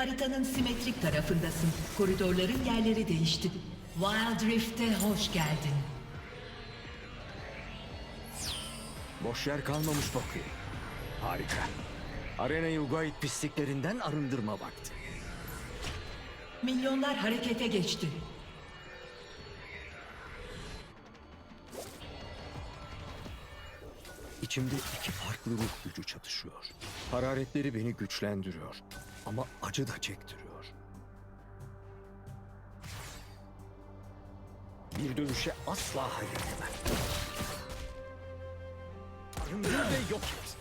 Haritanın simetrik tarafındasın. Koridorların yerleri değişti. Wild Rift'e hoş geldin. Boş yer kalmamış bakıyor. Harika. Arenayı Ugaid pisliklerinden arındırma vakti. Milyonlar harekete geçti. İçimde iki farklı ruh gücü çatışıyor. Hararetleri beni güçlendiriyor. Ama acı da çektiriyor. Bir dönüşe asla hayır demem. Arındır ve yok et.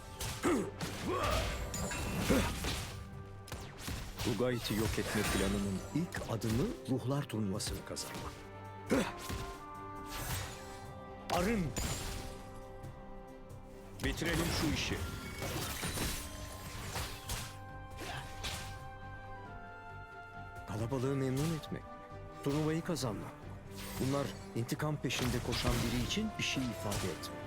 Yok etme planının ilk adımı ruhlar turnuvasını kazanmak. Arın! Bitirelim şu işi. Kalabalığı memnun etmek, turnuvayı kazanmak. Bunlar intikam peşinde koşan biri için bir şey ifade etmiyor.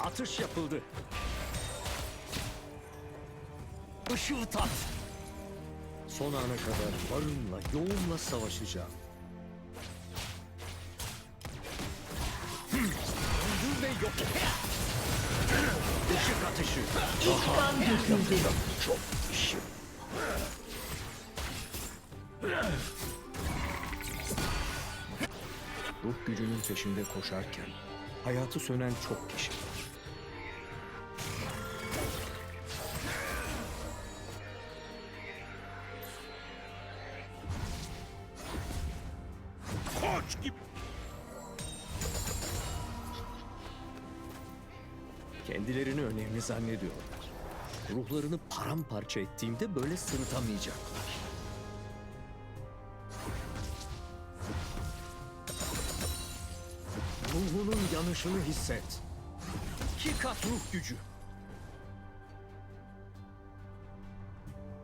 Atış yapıldı. Işığı tat. Son ana kadar varımla, yoğunla savaşacağım. İlk kan döküldü. Çok işim. Ruh gücünün peşinde koşarken hayatı sönen çok kişi Zannediyorlar. Ruhlarını paramparça ettiğimde böyle sırıtamayacaklar. Ruhunun yanışını hisset. İki kat ruh gücü.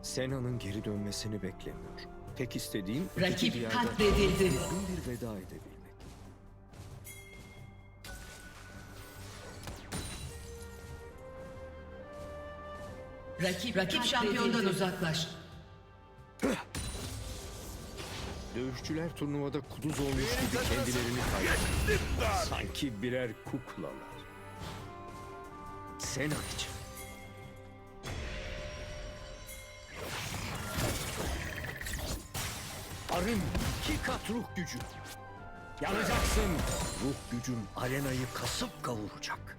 Sena'nın geri dönmesini beklemiyor. Tek istediğim Rakip katledildi. bir veda edebilmek. Rakip, rakip şampiyondan uzaklaş. Dövüşçüler turnuvada kuduz olmuş gibi kendilerini kaybetti. Sanki birer kuklalar. Sena için. Arın iki kat ruh gücü. Yanacaksın. Ruh gücün arenayı kasıp kavuracak.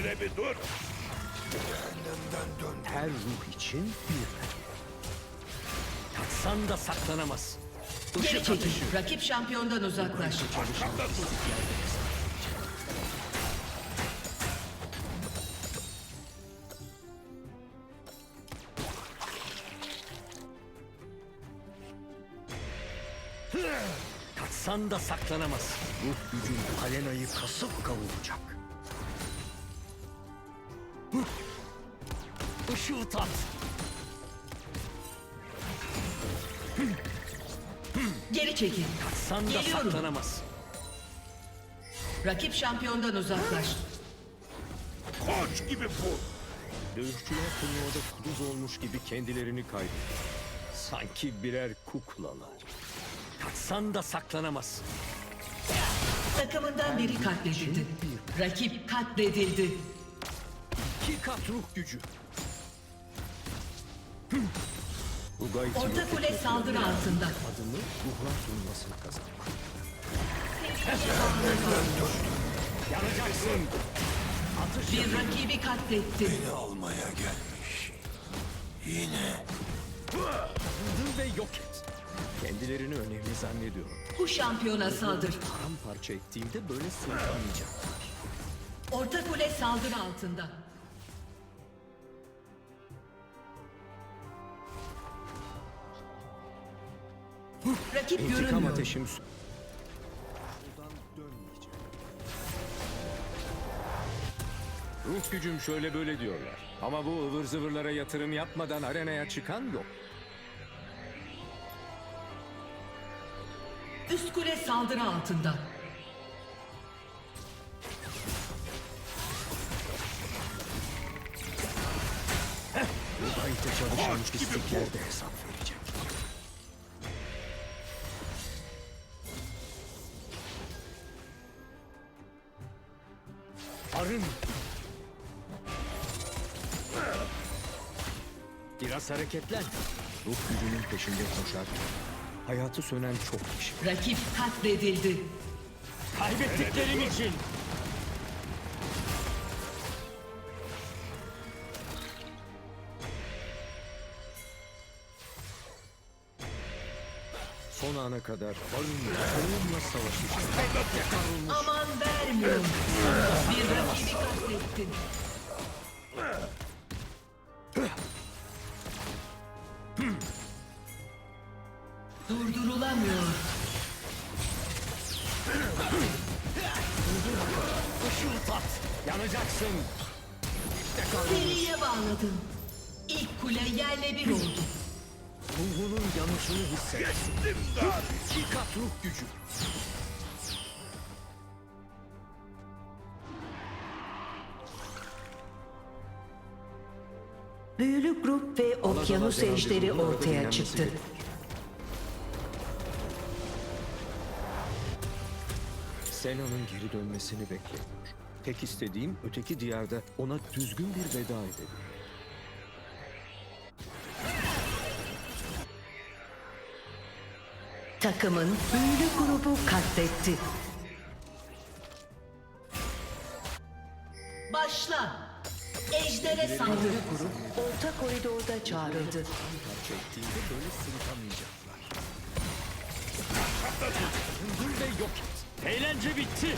Hele bir dur. Her ruh için bir. Yatsan da saklanamaz. Geri Işık çekil. ateşi. Rakip şampiyondan uzaklaş. Arkamda dur. Da saklanamaz. Ruh gücün arenayı kasıp kavuracak. Tat. Geri çekil. Kaçsan da Geliyorum. saklanamaz. Rakip şampiyondan uzaklaş. Koç gibi vur. Dövüşçüler turnuvada kuduz olmuş gibi kendilerini kaybetti. Sanki birer kuklalar. Kaçsan da saklanamaz. Takımından biri katledildi. Rakip katledildi. İki kat ruh gücü. Orta kule saldırı altında. Adını ruhlar turnuvasına kazanmak. Yanacaksın. Atış Bir rakibi katletti. almaya gelmiş. Yine. yapıldı ve yok et. Kendilerini önemli zannediyor. Bu şampiyona saldır. Paramparça ettiğimde böyle sırıtamayacaklar. Orta kule saldırı altında. Rakip İntikam görünmüyor. ateşim. Ruh gücüm şöyle böyle diyorlar. Ama bu ıvır zıvırlara yatırım yapmadan arenaya çıkan yok. Üst kule saldırı altında. Bu bankta çalışılmış istiklerde hesap verin. Biraz hareketlen. Ruh gücünün peşinde koşarken hayatı sönen çok kişi. Rakip katledildi. Kaybettiklerim için. Son ana kadar varımla onunla savaşacağım. Aman vermiyorum. Bir rakibi katlettin. Yanacaksın. İşte. Seriye bağladın. İlk kule yerle bir oldu. Ruhunun yanışını hisset. Geçtim daha. İki kat ruh gücü. Büyülü grup ve okyanus ejderi ortaya çıktı. Sena'nın geri dönmesini bekliyor. Tek istediğim öteki diyarda ona düzgün bir veda edelim. Takımın büyülü grubu katletti. Başla. Ejdere saldırı. Orta koridorda çağrıldı. Parça ettiğinde böyle sırıtamayacaklar. Öldür ve yok et. Eğlence bitti.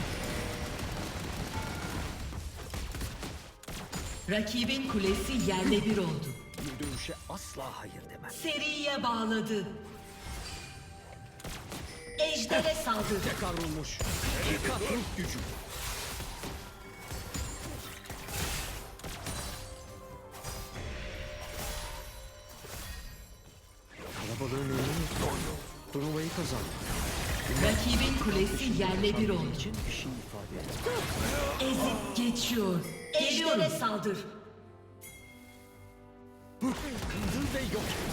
Rakibin kulesi yerle bir oldu. Bir dövüşe asla hayır demem. Seriye bağladı. Ejdere saldır. Yakarılmış. İki kat ruh gücü. Kalabalığın önünü Turnuvayı kazandı. Rakibin kulesi yerle bir oldu. için bir şey ifade. Ezip geçiyor. Ejdere saldır. Kındır ve yok et.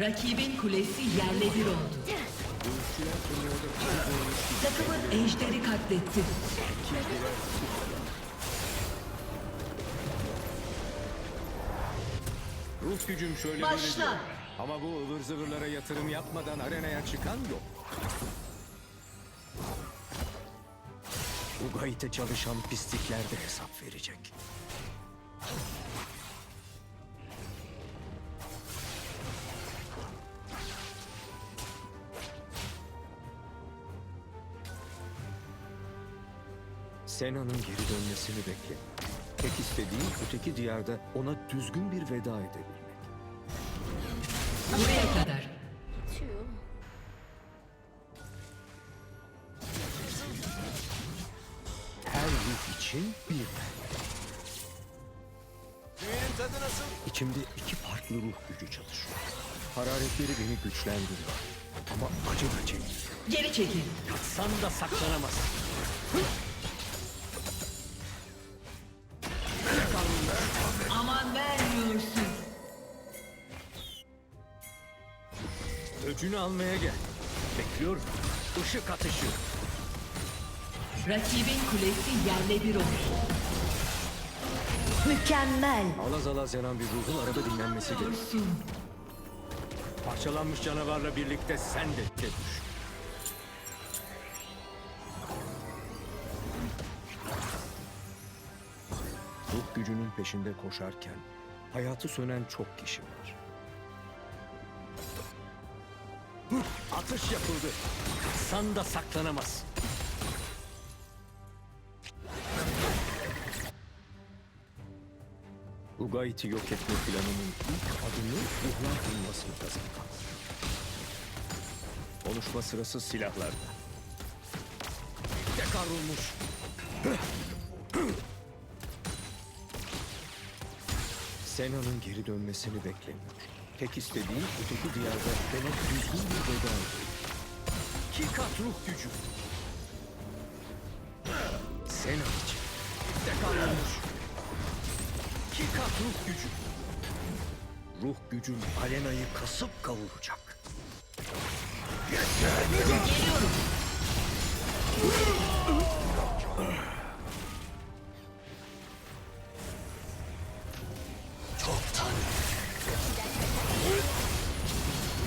Rakibin kulesi yerle bir oldu. Takımın ejderi katletti. Ruh gücüm şöyle Başla. böyle diyor. Ama bu ıvır zıvırlara yatırım yapmadan arenaya çıkan yok. Ugayt'e çalışan pislikler de hesap verecek. Sena'nın geri dönmesini bekle. Tek istediğim öteki diyarda ona düzgün bir veda edebilmek. Buraya. Ruh için bir ben. Düğünün tadı nasıl? İçimde iki farklı ruh gücü çalışıyor. Hararetleri beni güçlendiriyor. Ama acı da çekiyor. Geri çekil. Yatsan da saklanamaz. Aman vermiyorsun. Öcünü almaya gel. Bekliyorum. Işık atışı. Rakibin kulesi yerle bir oldu. Mükemmel. Alaz alaz yanan bir ruhun arada dinlenmesi gerek. Dursun. Parçalanmış canavarla birlikte sen de düş. Ruh gücünün peşinde koşarken hayatı sönen çok kişi var. Atış yapıldı. Kaçsan da saklanamaz. Ugayt'i yok etme planının ilk adımı ruhlar bulmasını kazanmak. Konuşma sırası silahlarda. Dekarulmuş. Sena'nın geri dönmesini beklemiyor. Tek istediğim öteki diyarda ona düzgün bir veda. İki kat ruh gücü. Sena ruh gücü. Ruh gücüm arenayı kasıp kavuracak. Geliyorum.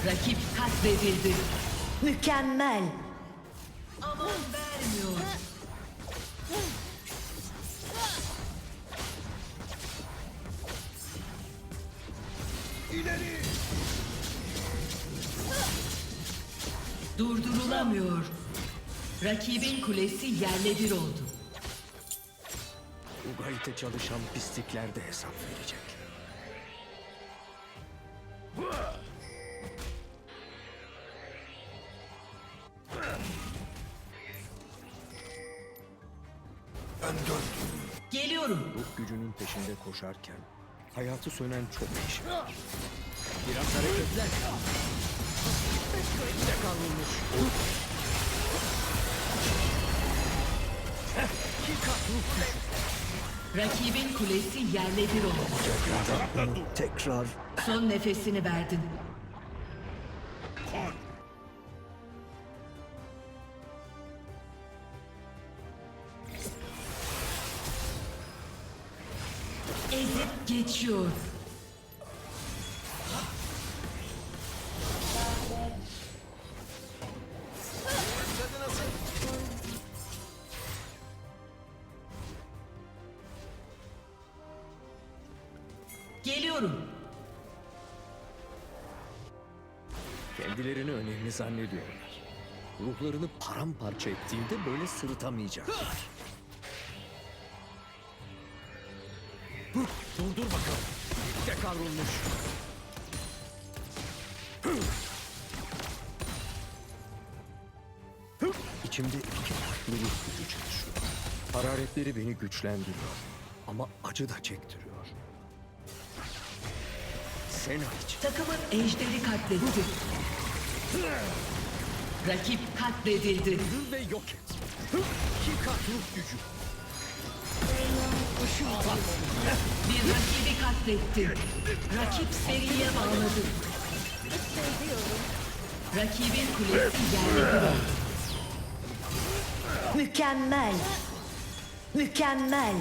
Rakip katledildi. Mükemmel. Durdurulamıyor. Rakibin kulesi yerle bir oldu. Ugayt'e çalışan pislikler de hesap verecek. Ben döndüm. Geliyorum. Ruh gücünün peşinde koşarken hayatı sönen çok kişi. Biraz hareketler. Rakibin kulesi yerle bir oldu. Tekrar Son nefesini verdin. Ezip geçiyor. Zannediyorlar. Ruhlarını paramparça ettiğinde böyle sırıtamayacaklar. Durdur bakalım. İşte kavrulmuş. İçimde iki farklı ruh gücü çalışıyor. Hararetleri beni güçlendiriyor. Ama acı da çektiriyor. Sena için. Takımın ejderi katletti. Rakip katledildi. Öldür ve yok et. İki kat ruh gücü. Işın bak. Bir rakibi katletti. Rakip seriye bağladı. Rakibin kulesi yerle. Mükemmel. Mükemmel.